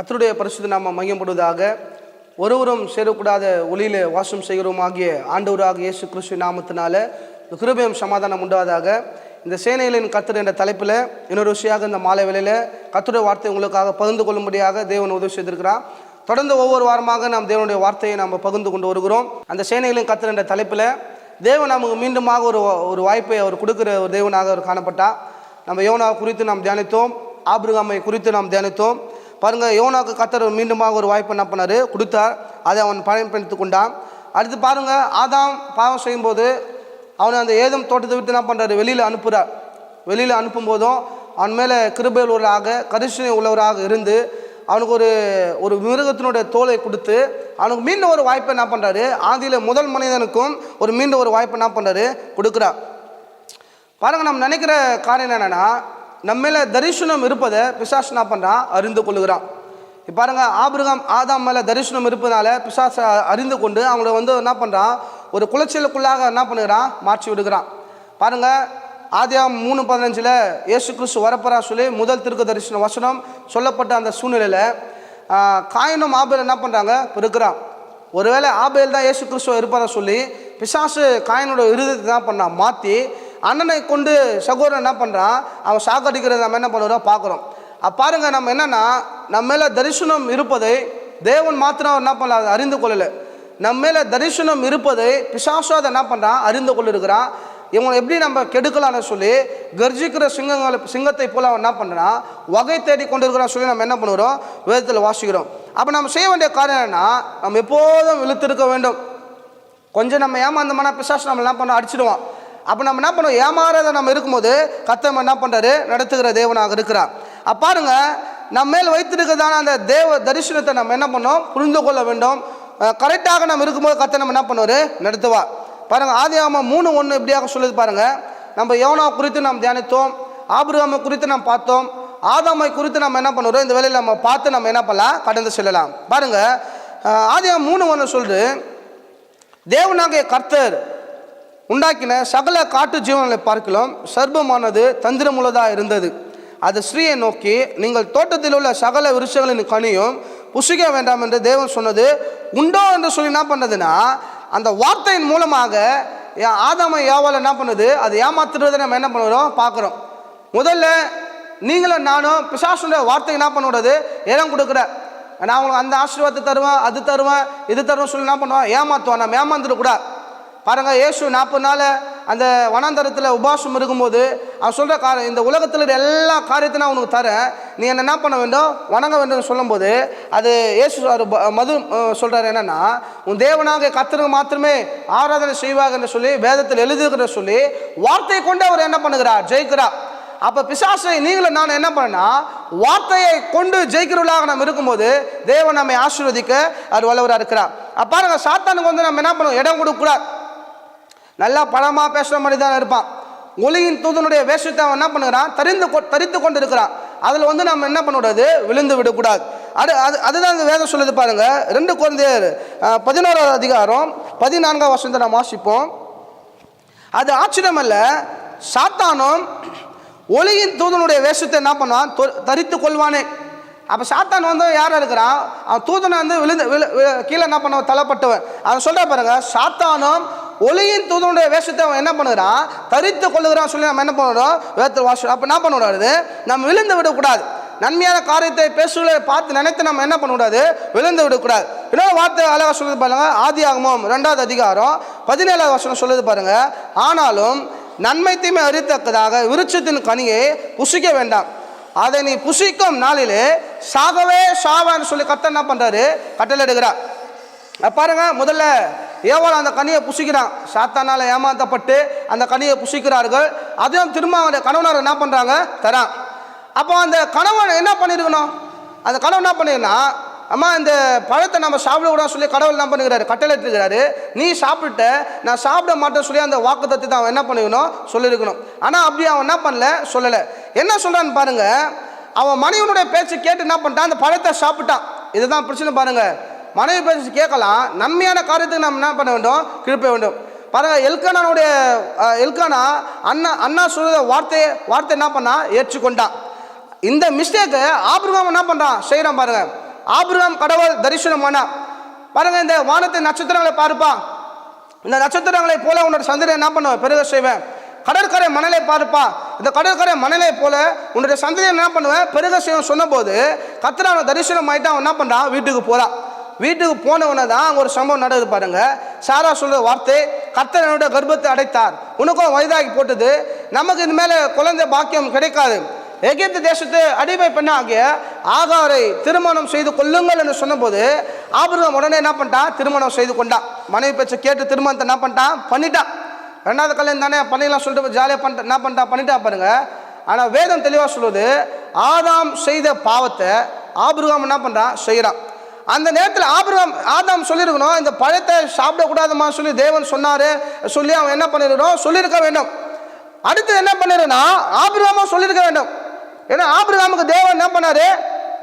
கத்தருடைய பரிசுத்த நாம மையப்படுவதாக ஒருவரும் சேரக்கூடாத ஒளியில வாசம் செய்கிறோம் ஆகிய ஆண்டவராக இயேசு கிறிஸ்து நாமத்தினால கிருபயம் சமாதானம் உண்டாவதாக. இந்த சேனைகளின் கத்தர் என்ற தலைப்பில் இன்னொரு விஷயமாக இந்த மாலை வேளையில் கத்துடைய வார்த்தை உங்களுக்காக பகிர்ந்து கொள்ளும்படியாக தேவன் உதவி செய்திருக்கிறான் தொடர்ந்து ஒவ்வொரு வாரமாக நாம் தேவனுடைய வார்த்தையை நாம் பகிர்ந்து கொண்டு வருகிறோம். அந்த சேனைகளின் கத்தர் என்ற தலைப்பில் தேவன் நமக்கு மீண்டுமாக ஒரு ஒரு வாய்ப்பை அவர் கொடுக்குற ஒரு தேவனாக அவர் காணப்பட்டார். நம்ம யோனா குறித்து நாம் தியானித்தோம். ஆபிரகாமை குறித்து நாம் தியானித்தோம். பாருங்க யோனாவுக்கு கத்தர் மீண்டுமாக ஒரு வாய்ப்பு என்ன பண்ணார்? கொடுத்தார். அதை அவன் பயன்படுத்தி கொண்டான். அடுத்து பாருங்கள் ஆதாம் பாவம் செய்யும்போது அவனை அந்த ஏதம் தோட்டத்தை விட்டு என்ன பண்ணுறாரு வெளியில் அனுப்புகிறார் வெளியில் அனுப்பும் போதும் அவன் மேலே கிருபை உள்ளவராக கரிசனை உள்ளவராக இருந்து அவனுக்கு ஒரு ஒரு மிருகத்தினுடைய தோலை கொடுத்து அவனுக்கு மீண்டும் ஒரு வாய்ப்பை என்ன பண்ணுறாரு ஆதியில் முதல் மனிதனுக்கும் ஒரு மீண்டும் ஒரு வாய்ப்பை என்ன பண்ணுறாரு கொடுக்குறார். பாருங்கள் நம்ம நினைக்கிற காரியம் என்னென்னா நம்ம மேலே தரிசனம் இருப்பதை பிசாசு என்ன பண்ணுறான் அறிந்து கொள்ளுகிறான். பாருங்க ஆபிரகாம் ஆதாம் மேலே தரிசனம் இருப்பதால பிசாசை அறிந்து கொண்டு அவங்கள வந்து என்ன பண்ணுறான் ஒரு குளச்சலுக்குள்ளாக என்ன பண்ணுகிறான்? மாற்றி விடுகிறான். பாருங்க ஆதியாம் மூணு பதினஞ்சில் இயேசு கிறிஸ்து வரப்பரா சொல்லி முதல் திருக்கு தரிசன வசனம் சொல்லப்பட்ட அந்த சூழ்நிலையில் காயினும் ஆபேல் என்ன பண்ணுறாங்க இருக்கிறான் ஒருவேளை ஆபேல் தான் இயேசு கிறிஸ்துவ இருப்பதை சொல்லி பிசாசு காயினோட இருதயத்தை தான் பண்ணான் மாற்றி அண்ணனை கொண்டு சகோதரன் என்ன பண்ணுறான் அவன் சாக்கடிக்கிறத நம்ம என்ன பண்ணுறோம்? பார்க்குறோம். அப்போ பாருங்க நம்ம என்னன்னா நம்ம மேலே தரிசனம் இருப்பதை தேவன் மாத்திரம் அவர் என்ன பண்ணல அதை அறிந்து கொள்ளலை. நம்ம மேலே தரிசனம் இருப்பதை பிசாசு அதை என்ன பண்ணுறான் அறிந்து கொள்ளிருக்கிறான். இவங்களை எப்படி நம்ம கெடுக்கலாம்னு சொல்லி கர்ஜிக்கிற சிங்கங்களை சிங்கத்தை போல அவன் என்ன பண்ணுறான் வகை தேடி கொண்டு இருக்கிறான் சொல்லி நம்ம என்ன பண்ணுறோம் வேதத்தில் வாசிக்கிறோம். அப்போ நம்ம செய்ய வேண்டிய காரியம் என்னன்னா நம்ம எப்போதும் இழுத்திருக்க வேண்டும். கொஞ்சம் நம்ம ஏமாந்தோம்னா பிசாசு நம்ம என்ன பண்ணோம் அடிச்சிடுவான். அப்போ நம்ம என்ன பண்ணுவோம்? ஏமாறாத நம்ம இருக்கும்போது கத்தம் என்ன பண்ணுறாரு நடத்துகிற தேவனாக இருக்கிறார். அப்போ பாருங்க நம்ம மேல் வைத்திருக்கிறதான அந்த தேவ தரிசனத்தை நம்ம என்ன பண்ணோம்? புரிந்து கொள்ள வேண்டும். கரெக்டாக நம்ம இருக்கும்போது கத்தை நம்ம என்ன பண்ணுவார்? நடத்துவா பாருங்கள் ஆதியாம மூணு ஒன்று இப்படியாக சொல்லுது பாருங்கள் நம்ம யோனா குறித்து நாம் தியானித்தோம். ஆபிரகாமை குறித்து நாம் பார்த்தோம். ஆதாமை குறித்து நம்ம என்ன பண்ணுறோம்? இந்த வேலையில் நம்ம பார்த்து நம்ம என்ன பண்ணலாம்? கடந்து செல்லலாம். பாருங்கள் ஆதியாம மூணு ஒன்று சொல்லுது. தேவனாகிய கர்த்தர் உண்டாக்கின சகல காட்டு ஜீவன்களை பார்க்கலாம். சர்ப்பமானது தந்திரமுள்ளதாக இருந்தது. அது ஸ்ரீயை நோக்கி நீங்கள் தோட்டத்தில் உள்ள சகல விருஷங்களின் கனியும் புசிக்க வேண்டாம் என்று தேவன் சொன்னது. உண்டோ என்று சொல்லி என்ன பண்ணதுன்னா அந்த வார்த்தையின் மூலமாக ஆதாம யாவால் என்ன பண்ணுது? அது ஏமாத்துறதை நம்ம என்ன பண்ணுறோம்? பார்க்குறோம். முதல்ல நீங்களும் நானும் பிசாசுடைய வார்த்தை என்ன பண்ணக்கூடாது இடம் கொடுக்குற. நான் அவங்களுக்கு அந்த ஆசீர்வாதத்தை தருவேன் அது தருவேன் இது தருவேன் சொல்லி என்ன பண்ணுவேன் ஏமாத்துவான் நம்ம ஏமாந்துடக்கூடாது. பாருங்க இயேசு நாற்பது நாள் அந்த வனாந்தரத்தில் உபாசம் இருக்கும்போது அவன் சொல்கிற காரியம் இந்த உலகத்தில் எல்லா காரியத்தையும் நான் உனக்கு தரேன். நீ என்ன என்ன பண்ண வேண்டும்? வணங்க வேண்டும் சொல்லும்போது அது இயேசு ப- மது சொல்கிறார் என்னென்னா உன் தேவனாக கத்தனுக்கு மாத்திரமே ஆராதனை செய்வாங்க என்று சொல்லி வேதத்தில் எழுதுகிற சொல்லி வார்த்தையை கொண்டு அவர் என்ன பண்ணுகிறார்? ஜெயிக்கிறார். அப்போ பிசாசை நீங்களும் நான் என்ன பண்ணா வார்த்தையை கொண்டு ஜெயிக்கிறவர்களாக நம்ம இருக்கும்போது தேவன் நம்மை ஆசீர்வதிக்க அவர் வல்லவராக இருக்கிறார் பாருங்க சாத்தானுக்கு வந்து நம்ம என்ன பண்ணுவோம்? இடம் கொடுக்கக்கூடாது. நல்லா பழமாக பேசுகிற மாதிரி தான் இருப்பான். ஒளியின் தூதனுடைய வேஷத்தை அவன் என்ன பண்ணுகிறான்? தரிந்து கொ தரித்து கொண்டு இருக்கிறான் அதில் வந்து நம்ம என்ன பண்ணக்கூடாது விழுந்து விடக்கூடாது. அது அது அதுதான் இந்த வேதம் சொல்லுது பாருங்க. ரெண்டு குழந்தையர் பதினோராவது அதிகாரம் பதினான்காம் வருஷத்தை நாம் வாசிப்போம். அது ஆச்சரியம் அல்ல சாத்தானும் ஒளியின் தூதனுடைய வேஷத்தை என்ன பண்ணுவான்? தரித்து கொள்வானே. அப்போ சாத்தான் வந்து யார் இருக்கிறான்? அவன் தூதனை வந்து விழுந்து விழு கீழே என்ன பண்ணுவான்? தலைப்பட்டவன் அவன் சொல்கிற பாருங்க சாத்தானும் ஒளியின் தூதனுடைய வேஷத்தை அவன் என்ன பண்ணுகிறான்? தரித்து கொள்ளுகிறான் சொல்லி நம்ம என்ன பண்ணுறோம்? வேதத்தில் வாசி அப்போ என்ன பண்ணக்கூடாது? நம்ம விழுந்து விடக்கூடாது. நன்மையான காரியத்தை பேசுகளை பார்த்து நினைத்து நம்ம என்ன பண்ணக்கூடாது? விழுந்து விடக்கூடாது. இன்னொரு வார்த்தை அழகாக சொல்லுது பாருங்க. ஆதி ஆகமம் ரெண்டாவது அதிகாரம் பதினேழாவது வருஷம் சொல்லுது பாருங்க. ஆனாலும் நன்மை தீமை அறித்தக்கதாக விருட்சத்தின் கனியை புசிக்க வேண்டாம். அதை நீ புசிக்கும் நாளிலே சாகவே சாவான்னு சொல்லி கத்த என்ன பண்ணுறாரு கட்டளை எடுக்கிறார் பாருங்க முதல்ல ஏவாள் அந்த கனியை புசிக்கிறான். சாத்தானால் ஏமாந்தப்பட்டு அந்த கனியை புசிக்கிறார்கள். அதையும் திரும்ப அவங்க கணவனார் என்ன பண்ணுறாங்க தரான். அப்போ அந்த கணவன் என்ன பண்ணியிருக்கணும் அந்த கணவன் என்ன பண்ணிருக்கா அம்மா இந்த பழத்தை நம்ம சாப்பிடக்கூடாது சொல்லி கடவுள் என்ன பண்ணுகிறாரு கட்டளை நீ சாப்பிட்ட நான் சாப்பிட மாட்டேன்னு சொல்லி அந்த வாக்குத்தத்தை தான் அவன் என்ன பண்ணிக்கணும் சொல்லியிருக்கணும் ஆனால் அப்படி அவன் என்ன பண்ணல? சொல்லலை. என்ன சொல்கிறான்னு பாருங்க அவன் மனைவனுடைய பேச்சு கேட்டு என்ன பண்ணிட்டான்? அந்த பழத்தை சாப்பிட்டான். இதுதான் பிரச்சனை பாருங்கள் மனைவி பேசி கேட்கலாம். நன்மையான காரியத்துக்கு நம்ம என்ன பண்ண வேண்டும்? கிருப்ப வேண்டும். பாருங்க எல்கானானுடைய எல்கானா அண்ணா அண்ணா சொல்கிற வார்த்தையை வார்த்தை என்ன பண்ணா? ஏற்றுக்கொண்டான் இந்த மிஸ்டேக்கு ஆபிரகாம் என்ன பண்ணுறான் செய்கிறான் பாருங்க. ஆபிரகாம் கடவுள் தரிசனமானா பாருங்க இந்த வானத்தை நட்சத்திரங்களை பாருப்பா. இந்த நட்சத்திரங்களை போல உன்னோட சந்திரன் என்ன பண்ணுவேன் பெருக செய்வேன். கடற்கரை மணலை பாருப்பா. இந்த கடற்கரை மணலை போல உன்னுடைய சந்ததியை என்ன பண்ணுவேன் பெருக செய்வேன் சொன்னபோது கத்திரான தரிசனம் ஆகிட்டு அவன் என்ன பண்ணுறான் வீட்டுக்கு போகிறான் வீட்டுக்கு போனவன தான் அங்கே ஒரு சம்பவம் நடக்குது பாருங்க. சாரா சொல்ற வார்த்தை கர்த்தர் என்னோட கர்ப்பத்தை அடைத்தார். உனக்கும் வயதாகி போட்டது. நமக்கு இது மேலே குழந்தை பாக்கியம் கிடைக்காது. எகிப்து தேசத்து அடிமை பெண்ணாகிய ஆகாரை திருமணம் செய்து கொள்ளுங்கள் என்று சொன்னபோது ஆபிரகம் உடனே என்ன பண்ணிட்டான்? திருமணம் செய்து கொண்டான். மனைவி பேச்சை கேட்டு திருமணத்தை என்ன பண்ணிட்டான்? பண்ணிட்டான். ரெண்டாவது கல்யாணம் தானே? பண்ணிடலாம் சொல்லிட்டு ஜாலியாக பண்ணிட்டு என்ன பண்ணிட்டா? பண்ணிட்டா பாருங்க. ஆனால் வேதம் தெளிவாக சொல்லுவது ஆதாம் செய்த பாவத்தை ஆபிரகாம் என்ன பண்ணுறான் செய்கிறான் அந்த நேரத்தில் ஆபிரகாம் ஆதாம் சொல்லியிருக்கணும் இந்த பழத்தை சாப்பிடக்கூடாதுமா சொல்லி தேவன் சொன்னார் சொல்லி அவன் என்ன பண்ணிருக்கணும் சொல்லியிருக்க வேண்டும். அடுத்து என்ன பண்ணிருன்னா ஆபிரகாமா சொல்லியிருக்க வேண்டும். ஏன்னா ஆபிரகாமுக்கு தேவன் என்ன பண்ணார்?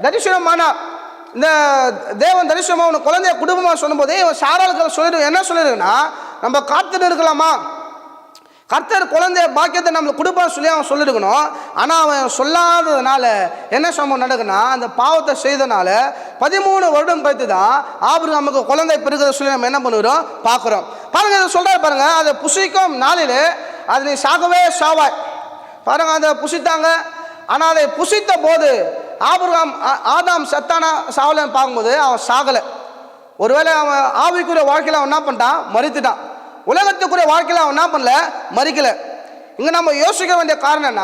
தரிசனமானா இந்த தேவன் தரிசனமாக உனக்கு குழந்தைய குடும்பமாக சொல்லும்போது இவன் சாராளுக்கு சொல்லிடு என்ன சொல்லியிருக்குன்னா நம்ம காத்துட்டு இருக்கலாமா? கர்த்தர் குழந்தைய பாக்கியத்தை நம்மளுக்கு கொடுப்பான்னு சொல்லி அவன் சொல்லியிருக்கணும் ஆனால் அவன் சொல்லாததுனால என்ன சம்பவம் நடக்குன்னா அந்த பாவத்தை செய்தனால பதிமூணு வருடம் கழித்து தான் ஆபிரகாமுக்கு குழந்தை பெருகிறத சொல்லி நம்ம என்ன பண்ணுறோம் பார்க்குறோம். பாருங்க இதை சொல்கிறாரு பாருங்க. அதை புசிக்கும் நாளில் அது நீ சாகவே சாவாய். பாருங்க அதை புசித்தாங்க. ஆனால் அதை புசித்த போது ஆபுரம் ஆ- ஆதாம் சத்தானா சாவலன்னு பார்க்கும்போது அவன் சாகலை. ஒருவேளை அவன் ஆவிக்குரிய வாழ்க்கையில் அவன் என்ன பண்ணிட்டான்? மறுத்துட்டான் உலகத்துக்குரிய வாழ்க்கையில் அவன் என்ன பண்ணல? மறிக்கல. இங்கே நம்ம யோசிக்க வேண்டிய காரணம்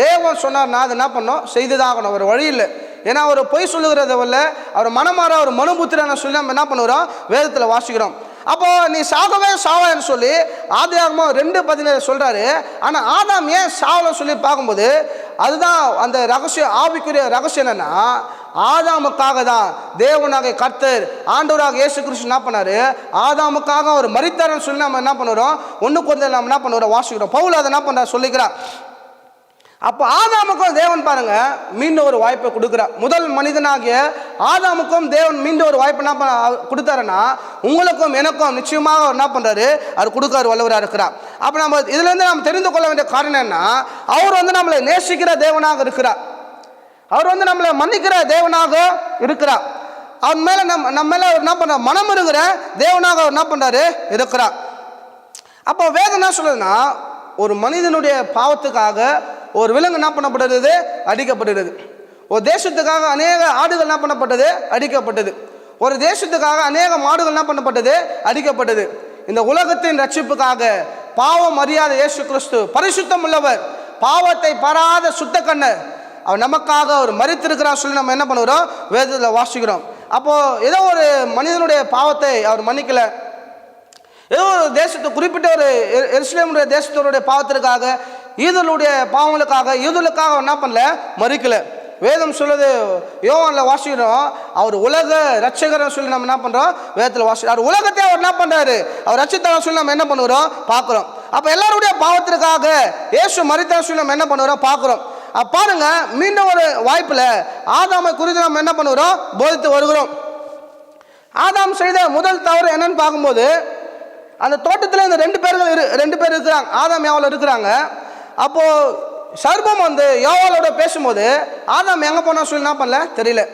தேவன் சொன்னார்னா அது என்ன பண்ணோம் செய்துதான் ஆகணும் ஒரு வழி இல்லை. ஏன்னா அவர் பொய் சொல்லுகிறத வல்ல அவர் மனமாற அவர் மனுபுத்திரனை சொல்லி நம்ம என்ன பண்ணுறோம் வேதத்தில் வாசிக்கிறோம். அப்போ நீ சாகவே சாவான்னு சொல்லி ஆதியாகமம் ரெண்டு பதினேழு சொல்கிறாரு ஆனால் ஆதாம் ஏன் சாவலை சொல்லி பார்க்கும்போது அதுதான் அந்த ரகசியம் ஆவிக்குரிய ரகசியம் என்னென்னா ஆதாமுக்காக தான் தேவனாக கர்த்தர் ஆண்டவராக இயேசு கிறிஸ்து என்ன பண்ணாரு? ஆதாமுக்காக அவர் மறித்தாரன்னு சொல்லி நம்ம என்ன பண்ணுறோம்? ஒன்று கொஞ்சம் நம்ம என்ன பண்ணுறோம்? வாசிக்கிறோம். பவுல் அதை என்ன பண்ணுறா சொல்லிக்கிறார். அப்போ ஆதாமுக்கும் தேவன் பாருங்க மீண்டும் ஒரு வாய்ப்பை கொடுக்குறார். முதல் மனிதனாகிய ஆதாமுக்கும் தேவன் மீண்டும் ஒரு வாய்ப்பு என்ன பண்ண கொடுத்தாருன்னா உங்களுக்கும் எனக்கும் நிச்சயமாக அவர் என்ன பண்ணுறாரு அவர் கொடுக்காரு வல்லவராக இருக்கிறார். அப்போ நம்ம இதுலேருந்து நம்ம தெரிந்து கொள்ள வேண்டிய காரணம் என்ன? அவர் வந்து நம்மளை நேசிக்கிற தேவனாக இருக்கிறார். அவர் வந்து நம்மளை மன்னிக்கிற தேவனாக இருக்கிறார். அவர் மேலே நம் நம்ம மேலே அவர் என்ன பண்ணுற மனம் இருக்கிற தேவனாக அவர் என்ன பண்ணுறாரு இருக்கிறார். அப்போ வேதம் என்ன சொல்லுதுன்னா ஒரு மனிதனுடைய பாவத்துக்காக ஒரு விலங்கு என்ன பண்ணப்படுறது அடிக்கப்படுகிறது ஒரு தேசத்துக்காக அநேக ஆடுகள் என்ன பண்ணப்பட்டது? அடிக்கப்பட்டது. ஒரு தேசத்துக்காக அநேக மாடுகள் என்ன பண்ணப்பட்டது? அடிக்கப்பட்டது. இந்த உலகத்தின் ரட்சிப்புக்காக பாவம் அறியாத இயேசு கிறிஸ்து பரிசுத்தம் உள்ளவர் பாவத்தை பராத சுத்த கண்ணர் அவர் நமக்காக அவர் மறித்திருக்கிறார் சொல்லி நம்ம என்ன பண்ணுகிறோம்? வேதத்தில் வாசிக்கிறோம். அப்போது ஏதோ ஒரு மனிதனுடைய பாவத்தை அவர் மன்னிக்கலை. ஏதோ ஒரு தேசத்து குறிப்பிட்ட ஒரு எருசலேமுடைய தேசத்தோருடைய பாவத்திற்காக ஈதலுடைய பாவங்களுக்காக ஈதலுக்காக என்ன பண்ணல? மறிக்கல. வேதம் சொல்லுது யோகனில் வாசிக்கிறோம் அவர் உலக ரட்சகரை சொல்லி நம்ம என்ன பண்ணுறோம் வேதத்தில் வாசி அவர் உலகத்தை அவர் என்ன பண்ணுறாரு அவர் ரட்சித்தார் சொல்லி நம்ம என்ன பண்ணுறோம் பார்க்குறோம். அப்போ எல்லாருடைய பாவத்திற்காக இயேசு மறித்தார் சொல்லி நம்ம என்ன பண்ணுறோம் பார்க்குறோம். பாருங்க மீண்டும் ஒரு வாய்ப்பில் ஆதாமை குறித்து நம்ம என்ன பண்ணுகிறோம்? போதித்து வருகிறோம். ஆதாம் செய்த முதல் தவறு என்னன்னு பார்க்கும்போது அந்த தோட்டத்தில் இந்த ரெண்டு பேர்கள் இரு ரெண்டு பேர் இருக்கிறாங்க. ஆதாம் யாவில் இருக்கிறாங்க. அப்போது சர்பம் வந்து யோவாலோட பேசும்போது ஆதாம் எங்கே போனால் சொல்லி என்ன பண்ணல? தெரியல.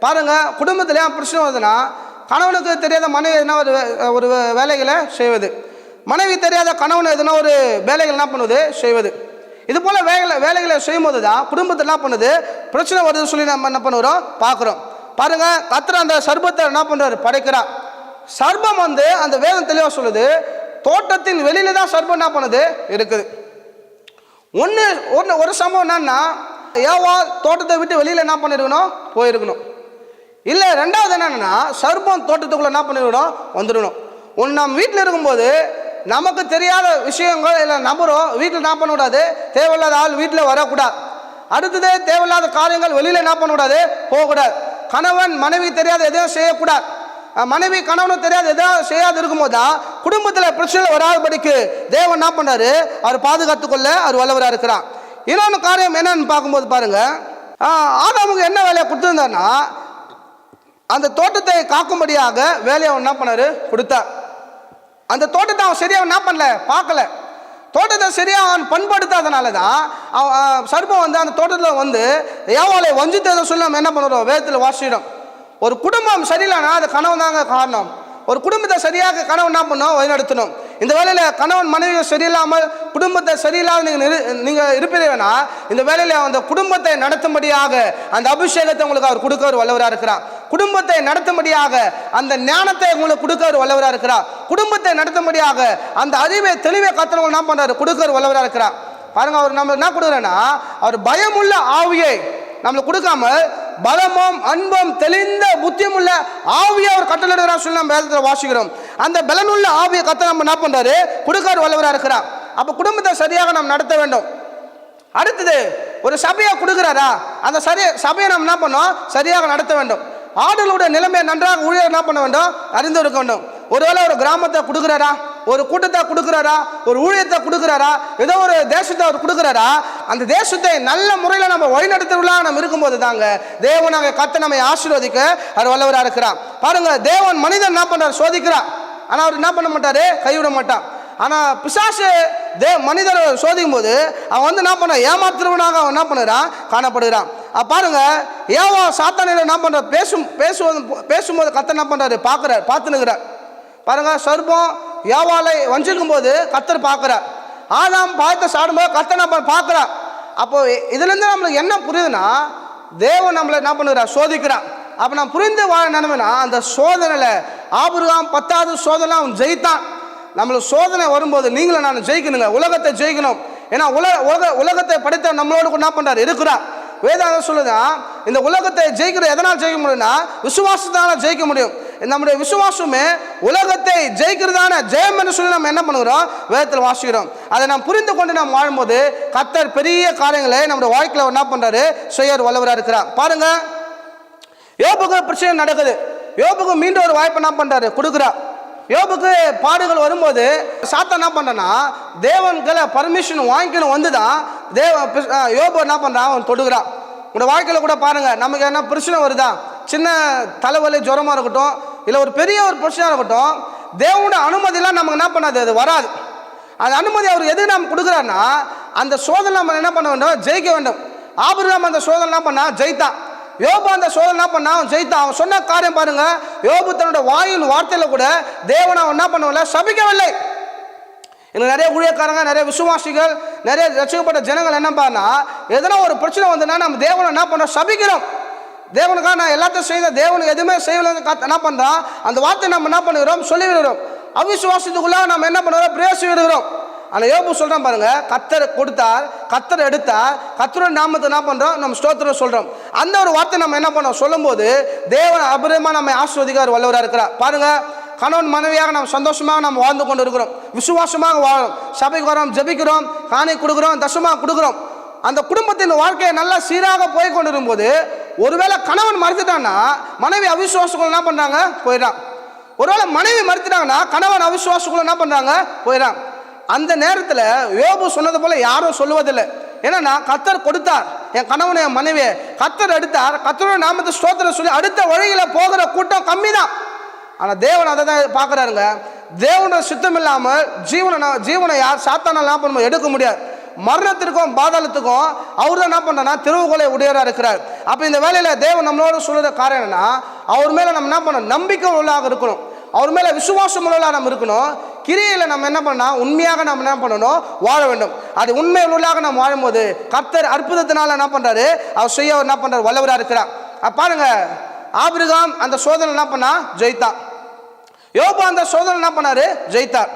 பாருங்கள் குடும்பத்தில் பிரச்சனை வருதுன்னா கணவனுக்கு தெரியாத மனைவி எதுனா ஒரு ஒரு வேலைகளை செய்வது. மனைவி தெரியாத கணவன் எதுனா ஒரு வேலைகள் என்ன பண்ணுவது? செய்வது. இது போல வேலை வேலைகளை செய்யும்போது தான் குடும்பத்தில் என்ன பண்ணுது? பிரச்சனை வருதுன்னு சொல்லி நம்ம என்ன பண்ணுறோம்? பார்க்குறோம். பாருங்க கத்திர அந்த சர்பத்தை என்ன பண்ணுறாரு? படைக்கிறார். சர்பம் வந்து அந்த வேதம் தெளிவாக சொல்லுது தோட்டத்தின் வெளியில தான் சர்பம் என்ன பண்ணுது? இருக்குது. ஒன்று ஒன்று ஒரு சம்பவம் என்னன்னா ஏவா தோட்டத்தை விட்டு வெளியில் என்ன பண்ணிருக்கணும்? போயிருக்கணும். இல்லை ரெண்டாவது என்னன்னா சர்பம் தோட்டத்துக்குள்ளே என்ன பண்ணிருக்கணும்? வந்துடணும் ஒன்று நம்ம வீட்டில் இருக்கும்போது நமக்கு தெரியாத விஷயங்கள் இல்லை நம்புகிறோம் வீட்டில் என்ன பண்ணக்கூடாது. தேவையில்லாத ஆள் வீட்டில் வரக்கூடாது. அடுத்தது தேவையில்லாத காரியங்கள் வெளியில் என்ன பண்ணக்கூடாது. போகக்கூடாது. கணவன் மனைவி தெரியாத எதையும் செய்யக்கூடாது. மனைவி கணவனும் தெரியாது எதாவது செய்யாது இருக்கும்போது தான் குடும்பத்தில் பிரச்சனை வராதபடிக்கு தேவன் என்ன பண்ணாரு. அவர் பாதுகாத்துக்கொள்ள அவர் வல்லவராக இருக்கிறார். இன்னொன்று காரியம் என்னன்னு பார்க்கும்போது பாருங்க. ஆதாமுக்கு என்ன வேலையை கொடுத்துருந்தாருன்னா அந்த தோட்டத்தை காக்கும்படியாக வேலையை அவன் என்ன பண்ணாரு? கொடுத்தார். அந்த தோட்டத்தை அவன் சரியாக என்ன பண்ணல? பார்க்கல. தோட்டத்தை சரியாக அவன் பண்படுத்தாதனால தான் அவன் சர்ப்பம் வந்து அந்த தோட்டத்தில் வந்து ஏவாலை வஞ்சித்ததை சொல்லி நம்ம என்ன பண்ணுறோம்? வேதத்தில் வாசிடும் ஒரு குடும்பம் சரியில்லைனா அது கணவன் தாங்க காரணம். ஒரு குடும்பத்தை சரியாக கணவன் என்ன பண்ணோம்? வழிநடத்தணும். இந்த வேலையில் கணவன் மனைவி சரியில்லாமல் குடும்பத்தை சரியில்லாமல் நீங்கள் நிறு நீங்கள் இருப்பீங்கன்னா இந்த வேலையில் அந்த குடும்பத்தை நடத்தும்படியாக அந்த அபிஷேகத்தை உங்களுக்கு அவர் கொடுக்க ஒரு வல்லவராக இருக்கிறார். குடும்பத்தை நடத்தும்படியாக அந்த ஞானத்தை உங்களுக்கு கொடுக்க வல்லவராக இருக்கிறார். குடும்பத்தை நடத்தும்படியாக அந்த அறிவை தெளிவை கத்தனவங்க என்ன பண்ணுறாரு கொடுக்க வல்லவராக இருக்கிறார். பாருங்க அவர் நம்மளுக்கு என்ன கொடுக்குறேன்னா அவர் பயமுள்ள ஆவியை நம்மளுக்கு கொடுக்காம பலமும் அன்பும் தெளிந்த புத்தியமுள்ள ஆவியை அவர் கட்டளையிடுறார் சொல்லி நம்ம வேதத்தில் வாசிக்கிறோம். அந்த பலனுள்ள ஆவியை கத்த நம்ம என்ன பண்ணுறாரு கொடுக்கார் வல்லவராக இருக்கிறார். அப்போ குடும்பத்தை சரியாக நாம் நடத்த வேண்டும். அடுத்தது ஒரு சபையை கொடுக்குறாரா? அந்த சரி சபையை நம்ம என்ன பண்ணோம்? சரியாக நடத்த வேண்டும். ஆடுகளுடைய நிலைமையை நன்றாக ஊழியர் என்ன பண்ண வேண்டும்? அறிந்து இருக்க வேண்டும். ஒருவேளை ஒரு கிராமத்தை கொடுக்குறாரா? ஒரு கூட்டத்தை கொடுக்குறாரா? ஒரு ஊழியத்தை கொடுக்குறாரா? ஏதோ ஒரு தேசத்தை அவர் கொடுக்குறாரா? அந்த தேசத்தை நல்ல முறையில் நம்ம வழிநடத்துவதாக நம்ம இருக்கும்போது தாங்க தேவனாக கத்த நம்மை ஆசீர்வதிக்க அவர் வல்லவராக இருக்கிறார். பாருங்க தேவன் மனிதன் என்ன பண்ணுறார் சோதிக்கிறார். ஆனால் அவர் என்ன பண்ண மாட்டார்? கைவிட மாட்டான் ஆனால் பிசாசு தே மனிதரை சோதிக்கும் போது அவன் வந்து என்ன பண்ண ஏமாத்துறவனாக அவன் என்ன பண்ணுறான்? காணப்படுகிறான். பாருங்க ஏவா சாத்தானில் என்ன பண்ணுற பேசும் பேசுவது பேசும்போது கத்த என்ன பண்ணுறாரு பார்க்குறாரு பார்த்துனுக்கிறார் பாருங்க சர்ப்பம் ஏவாலை வஞ்சிக்கும் போது கத்தர் பார்க்குறார். ஆதாம் பார்த்து சாடும்போது கத்தர் நம்ம பார்க்குறார். அப்போ இதுலேருந்து நம்மளுக்கு என்ன புரியுதுன்னா தேவன் நம்மளை என்ன பண்ணுறார் சோதிக்கிறார். அப்போ நான் புரிந்து வாழ நினைவேனா அந்த சோதனையில் ஆபிரகாம் பத்தாவது சோதனை அவன் ஜெயித்தான். நம்மளுக்கு சோதனை வரும்போது நீங்களும் நான் ஜெயிக்கணுங்க. உலகத்தை ஜெயிக்கணும். ஏன்னா உலக உலக உலகத்தை படைத்த நம்மளோட என்ன பண்ணுறாரு இருக்கிறார். வேதாந்தம் சொல்லுதான் இந்த உலகத்தை ஜெயிக்கிறது எதனால் ஜெயிக்க முடியும்னா விசுவாசத்தால ஜெயிக்க முடியும். நம்முடைய விசுவாசமே உலகத்தை ஜெயிக்கிறதான ஜெயம் என்று சொல்லி நம்ம என்ன பண்ணுகிறோம்? வேதத்தில் வாசிக்கிறோம். அதை நாம் புரிந்து கொண்டு நாம் வாழும்போது கத்தர் பெரிய காரியங்களை நம்முடைய வாழ்க்கையில் என்ன பண்ணுறாரு செய்யர் வல்லவராக இருக்கிறார். பாருங்க. யோபுக்கு பிரச்சனை நடக்குது. யோபுக்கு மீண்டும் ஒரு வாய்ப்பு என்ன பண்ணுறாரு கொடுக்குறா யோபுக்கு பாடுகள் வரும்போது சாத்தா என்ன பண்ணனா தேவன்களை பர்மிஷன் வாங்கிக்கணும் வந்து தான் தேவ யோபோ யோபு என்ன பண்ணுறான் அவன் தொடுகிறான். உங்களோட வாழ்க்கையில் கூட பாருங்கள் நமக்கு என்ன பிரச்சனை வருதா? சின்ன தலைவலி ஜுரமாக இருக்கட்டும் இல்லை ஒரு பெரிய ஒரு பிரச்சனையாக இருக்கட்டும் தேவனுடைய அனுமதியெலாம் நமக்கு என்ன பண்ணாது அது வராது. அந்த அனுமதி அவர் எது நாம் கொடுக்குறாருன்னா அந்த சோதனை நம்ம என்ன பண்ண வேண்டும்? ஜெயிக்க வேண்டும். ஆபிரகாம் அந்த சோதனை என்ன பண்ணா? ஜெயித்தான். யோபு அந்த சோதனை என்ன பண்ணா? அவன் ஜெயித்தான். அவன் சொன்ன காரியம் பாருங்க யோபு தன்னோட வாயில் வார்த்தையில கூட தேவனை அவன் என்ன பண்ணவில்லை? சபிக்கவில்லை. இன்னும் நிறைய ஊழியக்காரங்க நிறைய விசுவாசிகள் நிறைய ரசிக்கப்பட்ட ஜனங்கள் என்ன பண்ணா எதனா ஒரு பிரச்சனை வந்துன்னா நம்ம தேவனை என்ன பண்ணுறோம் சபிக்கிறோம். தேவனுக்காக நான் எல்லாத்தையும் செய்த தேவனுக்கு எதுவுமே செய்யலன்னு என்ன பண்ணுறான் அந்த வார்த்தை நம்ம என்ன பண்ணுகிறோம் சொல்லி விடுகிறோம் நம்ம என்ன பண்ணுறோம்? பிரேசி விடுகிறோம் ஆனால் யோபு சொல்கிறோம் பாருங்கள் கத்தர் கொடுத்தார் கத்தர் எடுத்தார் கத்தரோட நாமத்தை என்ன பண்ணுறோம் நம்ம ஸ்தோத்திரம் சொல்கிறோம் அந்த ஒரு வார்த்தை நம்ம என்ன பண்ணோம்? சொல்லும்போது தேவன் அபரிமா நம்ம ஆஸ்வதிக்கார் வல்லவராக இருக்கிறார். பாருங்கள் கணவன் மனைவியாக நம்ம சந்தோஷமாக நம்ம வாழ்ந்து கொண்டு இருக்கிறோம். விசுவாசமாக வாழும். சபைக்கு வரோம் ஜெபிக்கிறோம் காணி கொடுக்குறோம் தசமாக கொடுக்குறோம். அந்த குடும்பத்தின் வாழ்க்கையை நல்லா சீராக போய் கொண்டு இருக்கும்போது ஒருவேளை கணவன் மறுத்துட்டான்னா மனைவி அவிசுவாசங்கள் என்ன பண்ணுறாங்க போயிடறான். ஒருவேளை மனைவி மறுத்துட்டாங்கன்னா கணவன் அவிசுவாசங்கள் என்ன பண்ணுறாங்க போயிடறான். அந்த நேரத்தில் யோபு சொன்னது போல் யாரும் சொல்லுவதில்லை. ஏன்னா கத்தர் கொடுத்தார். என் கணவன் என் மனைவியை கத்தர் எடுத்தார். கத்தரோட நாமத்தை ஸ்தோத்திரம் சொல்லி அடுத்த வழியில் போகிற கூட்டம் கம்மி தான் ஆனால் தேவன் அதை தான் பார்க்குறாருங்க. தேவனோட சுத்தம் இல்லாமல் ஜீவனை ஜீவனை யார் சாத்தான என்ன பண்ண எடுக்க முடியாது. மரணத்திற்கும் பாதாளத்துக்கும் அவர் தான் என்ன பண்ணுறனா திருவுகோலை உடையராக இருக்கிறார். அப்போ இந்த வேலையில் தேவன் நம்மளோட சொல்லுற காரணம் என்னன்னா அவர் மேலே நம்ம என்ன பண்ணணும்? நம்பிக்கை உள்ளாக இருக்கணும். அவர் மேலே விசுவாசம் உள்ளாக நம்ம இருக்கணும். கிரியில் நம்ம என்ன பண்ணால் உண்மையாக நம்ம என்ன பண்ணணும்? வாழ வேண்டும். அது உண்மை உள்ளாக நம்ம வாழும்போது கர்த்தர் அற்புதத்தினால என்ன பண்ணுறாரு அவர் செய்ய அவர் என்ன பண்ணுறாரு வல்லவராக இருக்கிறார். அப்ப பாருங்க ஆபிரகாம் அந்த சோதனை என்ன பண்ணா? ஜெயித்தான். யோபு அந்த சோதனை என்ன பண்ணாரு? ஜெயித்தார்.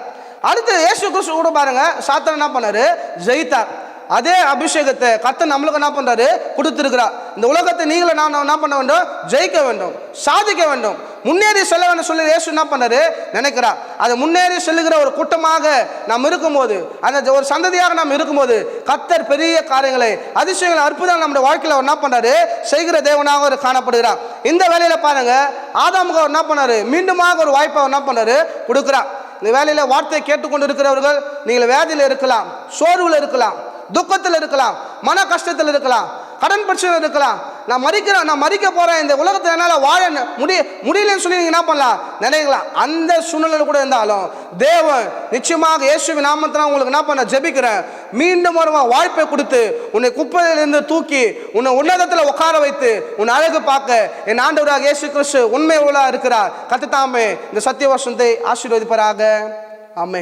அடுத்து இயேசு கிறிஸ்து கூட பாருங்க சாத்தன் என்ன பண்ணாரு? ஜெயித்தார். அதே அபிஷேகத்தை கத்தை நம்மளுக்கு என்ன பண்ணுறாரு கொடுத்துருக்கிறார். இந்த உலகத்தை நீங்களும் நான் என்ன பண்ண வேண்டும்? ஜெயிக்க வேண்டும். சாதிக்க வேண்டும். முன்னேறி செல்ல வேண்டும் சொல்லி இயேசு என்ன பண்ணாரு? நினைக்கிறார். அது முன்னேறி செல்லுகிற ஒரு கூட்டமாக நாம் இருக்கும்போது அந்த ஒரு சந்ததியாக நாம் இருக்கும்போது கத்தர் பெரிய காரியங்களை அதிசயங்கள் அற்புதம் நம்முடைய வாழ்க்கையில் அவர் என்ன பண்ணாரு? செய்கிற தேவனாக அவர் காணப்படுகிறார். இந்த வேலையில் பாருங்க ஆதாமுக்கு அவர் என்ன பண்ணாரு? மீண்டுமாக ஒரு வாய்ப்பை அவர் என்ன பண்ணாரு? கொடுக்குறார். இந்த வேலையில் வார்த்தையை கேட்டுக்கொண்டு இருக்கிறவர்கள் நீங்கள் வேதியில் இருக்கலாம் சோர்வில் இருக்கலாம் துக்கத்தில் இருக்கலாம் மன கஷ்டத்தில் இருக்கலாம் கடன் பிரச்சனை இருக்கலாம் நான் மறிக்கிறேன் நான் மறிக்க போகிறேன் இந்த உலகத்தில் என்னால் வாழ ந- முடிய முடியலன்னு சொல்லி நீங்கள் என்ன பண்ணலாம் நினைக்கலாம் அந்த சூழ்நிலையில் கூட இருந்தாலும் தேவன் நிச்சயமாக இயேசுவின் நாமத்தில் உங்களுக்கு என்ன பண்ண ஜெபிக்கிறேன். மீண்டும் ஒரு வாய்ப்பை கொடுத்து உன்னை குப்பையிலிருந்து தூக்கி உன்னை உன்னதத்தில் உட்கார வைத்து உன் அழகு பார்க்க என் ஆண்டவராக இயேசு கிறிஸ்து உண்மை உள்ளா இருக்கிறார். கத்துத்தாமே இந்த சத்திய வருஷத்தை ஆசீர்வதிப்பராக. ஆமென்.